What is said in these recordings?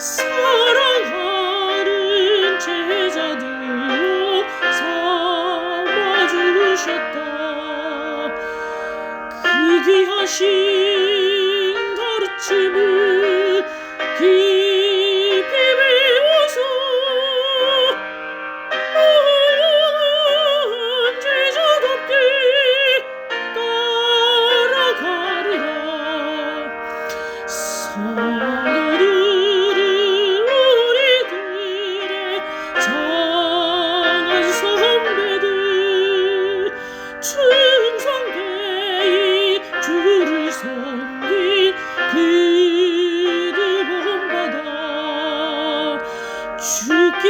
사랑하는 제자들로 삼아주셨다. 그 귀하신 가르침을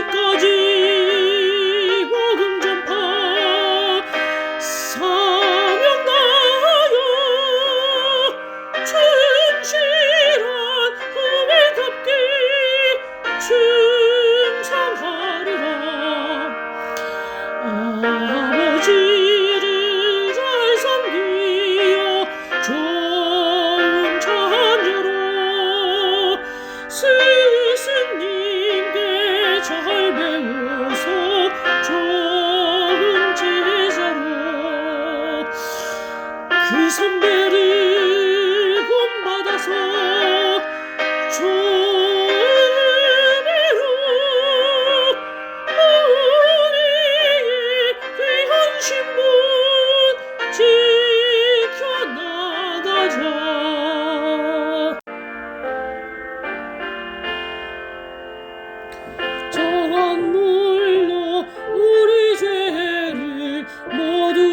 così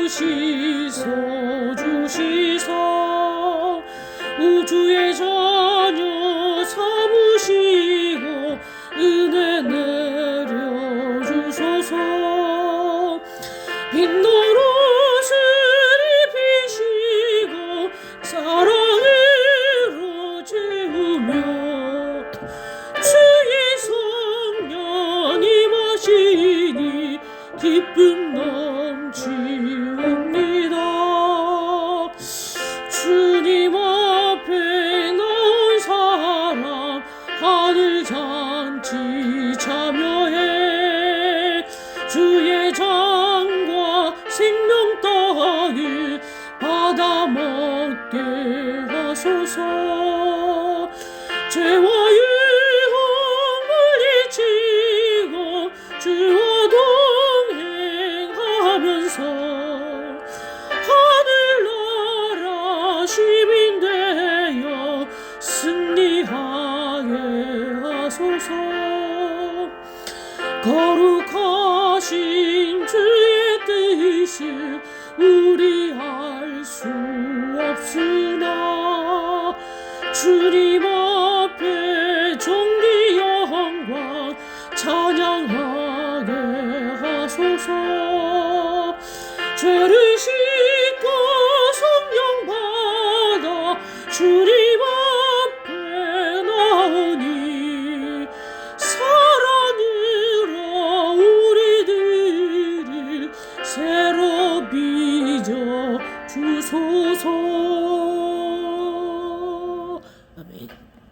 씻어 주시사 우주의 자녀 삼으시고 은혜 내려 주소서. 빛노릇을 입히시고 사랑으로 채우며 주의 성령 임하시니 기쁨 넘 장과 생명 땅을 받아 먹게 하소서. 죄와 유혹을 잊히고 주와 동행하면서 하늘나라 시민 되어 승리하게 하소서. 거룩 하신 주의 뜻을 우리 알 수 없으나 주님 앞에 존귀 영광 찬양하게 하소서. 죄를 씻고 성령 받아 주님